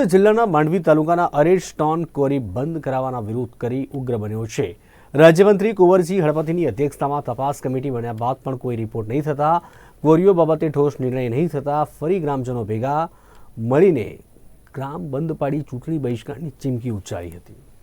જિલ્લાના માંડવી તાલુકાના અરેડ ટોન કોરી બંધ કરાવવાના વિરોધ કરી ઉગ્ર બન્યો છે. રાજ્યમંત્રી કુંવરજી હળપતિની અધ્યક્ષતામાં તપાસ કમિટી બન્યા બાદ પણ કોઈ રિપોર્ટ નહીં થતા કોરીઓ બાબતે ઠોસ નિર્ણય નહીં થતા ફરી ગ્રામજનો ભેગા મળીને ગ્રામ બંધ પાડી ચૂંટણી બહિષ્કારની ચીમકી ઉચ્ચારી હતી.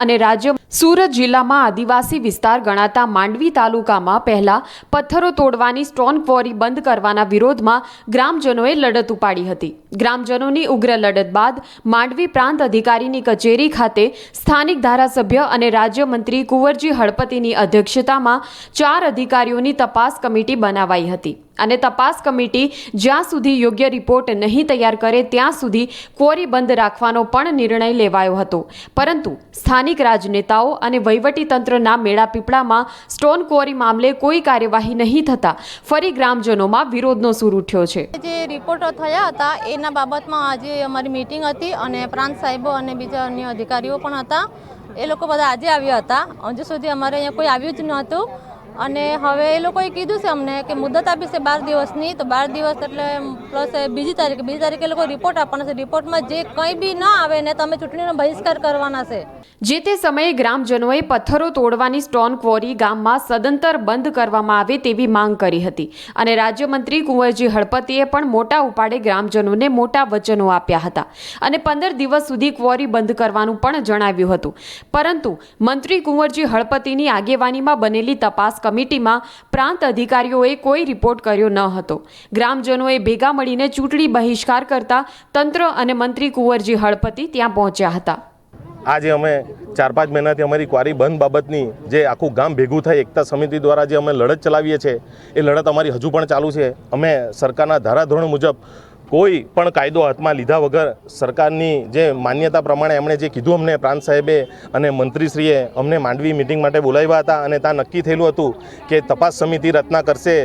અને રાજ્ય સુરત જિલ્લામાં આદિવાસી વિસ્તાર ગણાતા માંડવી તાલુકામાં પહેલા પથ્થરો તોડવાની સ્ટોન ક્વોરી બંધ કરવાના વિરોધમાં ગ્રામજનોએ લડત ઉપાડી હતી. ગ્રામજનોની ઉગ્ર લડત બાદ માંડવી પ્રાંત અધિકારીની કચેરી ખાતે સ્થાનિક ધારાસભ્ય અને રાજ્યમંત્રી કુંવરજી હળપતિની અધ્યક્ષતામાં ચાર અધિકારીઓની તપાસ કમિટી બનાવાઈ હતી. અને તપાસ કમિટી જ્યાં સુધી યોગ્ય રિપોર્ટ નહીં તૈયાર કરે ત્યાં સુધી ક્વોરી બંધ રાખવાનો પણ નિર્ણય લેવાયો હતો. પરંતુ સ્થાનિક રાજનેતાઓ અને વહીવટીતંત્રના મેળાપીપળામાં સ્ટોન ક્વોરી મામલે કોઈ કાર્યવાહી નહીં થતાં ફરી ગ્રામજનોમાં વિરોધનો સૂર ઉઠ્યો છે. જે રિપોર્ટો થયા હતા, એના બાબતમાં આજે અમારી મીટિંગ હતી અને પ્રાંત સાહેબો અને બીજા અન્ય અધિકારીઓ પણ હતા. એ લોકો બધા આજે આવ્યા હતા. હજુ સુધી અમારે અહીંયા કોઈ આવ્યું જ નહોતું. અને હવે એ લોકોએ કીધું છે અમને કે મુદત આપી છે બાર દિવસની. તો બાર દિવસ એટલે પ્લસ બીજી તારીખે બીજી તારીખે લોકો રિપોર્ટ આપવાના છે. રિપોર્ટમાં જે કંઈ બી ન આવે ને તમે ચૂંટણીનો બહિષ્કાર કરવાના છે. જે તે સમયે ગ્રામજનોએ પથ્થરો તોડવાની સ્ટોન ક્વોરી ગામમાં સદંતર બંધ કરવામાં આવે તેવી માંગ કરી હતી. અને રાજ્યમંત્રી કુંવરજી હળપતિએ પણ મોટા ઉપાડે ગ્રામજનોને મોટા વચનો આપ્યા હતા. અને પંદર દિવસ સુધી ક્વોરી બંધ કરવાનું પણ જણાવ્યું હતું. પરંતુ મંત્રી કુંવરજી હળપતિની આગેવાનીમાં બનેલી તપાસ કમિટીમાં પ્રાંત અધિકારીઓએ કોઈ રિપોર્ટ કર્યો ન હતો. ગ્રામજનોએ ભેગા મળીને ચૂંટણી બહિષ્કાર કરતા તંત્ર અને મંત્રી કુંવરજી હળપતિ ત્યાં પહોંચ્યા હતા. આજે અમે ચાર પાંચ મહિનાથી અમારી ક્વારી બંધ બાબતની જે આખું ગામ ભેગું થઈ એકતા સમિતિ દ્વારા જે અમે લડત ચલાવીએ છીએ, એ લડત અમારી હજુ પણ ચાલુ છે. અમે સરકારના ધારાધોરણ મુજબ કોઈ પણ કાયદો હાથમાં લીધા વગર સરકારની જે માન્યતા પ્રમાણે એમણે જે કીધું અમને પ્રાંત સાહેબે અને મંત્રીશ્રીએ અમને માંડવી મિટિંગ માટે બોલાવ્યા હતા અને ત્યાં નક્કી થયેલું હતું કે તપાસ સમિતિ રચના કરશે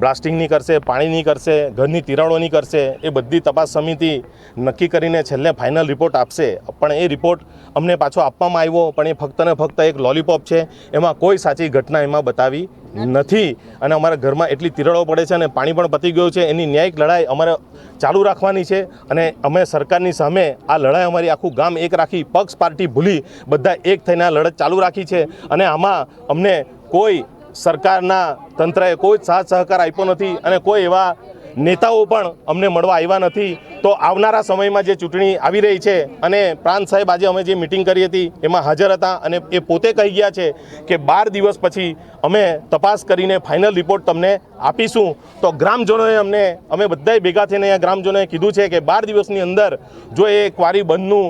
બ્લાસ્ટિંગની કરશે પાણીની કરશે ઘરની તિરાડોની કરશે એ બધી તપાસ સમિતિ નક્કી કરીને છેલ્લે ફાઇનલ રિપોર્ટ આપશે. પણ એ રિપોર્ટ અમને પાછો આપવામાં આવ્યો પણ એ ફક્ત ને ફક્ત એક લોલીપોપ છે. એમાં કોઈ સાચી ઘટના એમાં બતાવી નથી. અને અમારા ઘરમાં એટલી તિરાડો પડે છે અને પાણી પણ પતી ગયું છે. એની ન્યાયિક લડાઈ અમારે ચાલુ રાખવાની છે અને અમે સરકારની સામે આ લડાઈ અમારી આખું ગામ એક રાખી પક્ષ પાર્ટી ભૂલી બધા એક થઈને આ લડત ચાલુ રાખી છે. અને આમાં અમને કોઈ સરકારના તંત્રએ કોઈ સાથ સહકાર આપ્યો નથી અને કોઈ એવા નેતાઓ પણ અમને મળવા આવ્યા નથી. તો આવનારા સમયમાં જે ચૂંટણી આવી રહી છે અને પ્રાંત સાહેબ આજે અમે જે મિટિંગ કરી હતી એમાં હાજર હતા અને એ પોતે કહી ગયા છે કે બાર દિવસ પછી અમે તપાસ કરીને ફાઇનલ રિપોર્ટ તમને આપીશું. તો ગ્રામજનોએ અમને, અમે બધાય ભેગા થઈને અહીંયા ગ્રામજનોએ કીધું છે કે બાર દિવસની અંદર જો એ ક્વારી બંધનું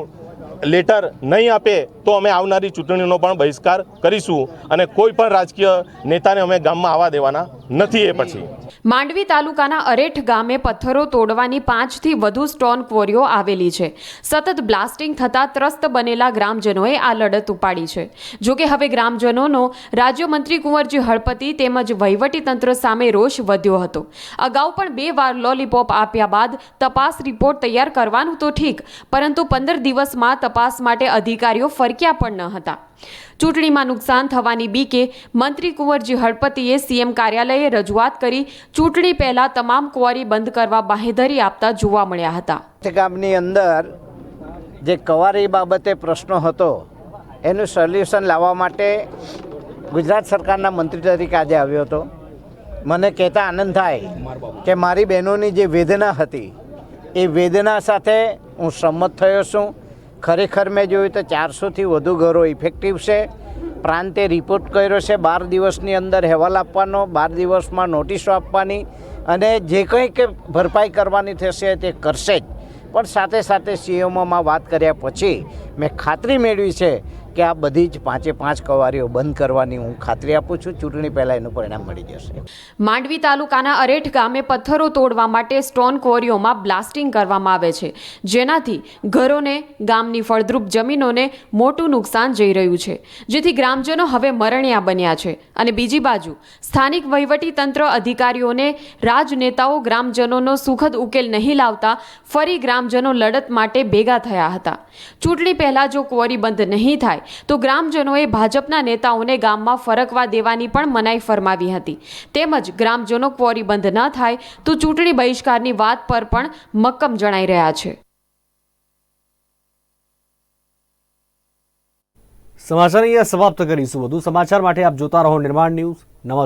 લેટર નહીં આપે તો અમે આવનારી ચૂંટણીનો પણ બહિષ્કાર કરીશું અને કોઈ પણ રાજકીય નેતાને અમે ગામમાં આવવા દેવાના નથી એ પછી. માંડવી તાલુકાના અરેઠ ગામે પથ્થરો તોડવાની પાંચથી વધુ સ્ટોન ક્વોરીઓ આવેલી છે. સતત બ્લાસ્ટિંગ થતાં ત્રસ્ત બનેલા ગ્રામજનોએ આ લડત ઉપાડી છે. જોકે હવે ગ્રામજનોનો રાજ્યમંત્રી કુંવરજી હળપતિ તેમજ વહીવટીતંત્ર સામે રોષ વધ્યો હતો. અગાઉ પણ બે વાર લોલીપોપ આપ્યા બાદ તપાસ રિપોર્ટ તૈયાર કરવાનું તો ઠીક, પરંતુ પંદર દિવસમાં તપાસ માટે અધિકારીઓ ફરક્યા પણ ન હતા. ચૂંટણીમાં નુકસાન થવાની બીકે મંત્રી કુંવરજી હળપતિએ સીએમ કાર્યાલયે રજૂઆત કરી ચૂંટણી પહેલા તમામ કુંવારી બંધ કરવા બાહેધરી આપતા જોવા મળ્યા હતા. ગામની અંદર જે કવારી બાબતે પ્રશ્નો હતો, એનું સોલ્યુશન લાવવા માટે ગુજરાત સરકારના મંત્રી તરીકે આજે આવ્યો હતો. મને કહેતા આનંદ થાય કે મારી બહેનોની જે વેદના હતી, એ વેદના સાથે હું સંમત થયો છું. ખરેખર મેં જોયું તો ચારસોથી વધુ ઘરો ઇફેક્ટિવ છે. પ્રાંતે રિપોર્ટ કર્યો છે, બાર દિવસની અંદર અહેવાલ આપવાનો, બાર દિવસમાં નોટિસો આપવાની અને જે કંઈ કે ભરપાઈ કરવાની થશે તે કરશે જ. પણ સાથે સાથે સીએમઓમાં વાત કર્યા પછી મેં ખાતરી મેળવી છે કે આ બધી જ પાંચે પાંચ કવારીઓ બંધ કરવાની હું ખાતરી આપું છું. ચૂંટણી પહેલાં એનું પરિણામ મળી જશે. માંડવી તાલુકાના અરેઠ ગામે પથ્થરો તોડવા માટે સ્ટોન ક્વોરીઓમાં બ્લાસ્ટિંગ કરવામાં આવે છે. જેનાથી ઘરોને, ગામની ફળદ્રુપ જમીનોને મોટું નુકસાન જઈ રહ્યું છે. જેથી ગ્રામજનો હવે મરણિયા બન્યા છે. અને બીજી બાજુ, સ્થાનિક વહીવટી તંત્ર અધિકારીઓને રાજનેતાઓ ગ્રામજનોનો સુખદ ઉકેલ નહીં લાવતા ફરી ગ્રામજનો લડત માટે ભેગા થયા હતા. ચૂંટણી પહેલાં જો ક્વોરી બંધ નહીં થાય તો ગ્રામજનોએ ભાજપના નેતાઓને ગામમાં ફરકવા દેવાની પણ મનાઈ ફરમાવી હતી. તેમજ ગ્રામજનો ક્વોરી બંધ ન થાય તો ચૂંટણી બહિષ્કારની વાત પર પણ મક્કમ જણાઈ રહ્યા છે. સમાચાર અહીંયા સમાપ્ત કરીશું. વધુ સમાચાર માટે આપ જોતા રહો નિર્માણ ન્યૂઝ. નમસ્કાર.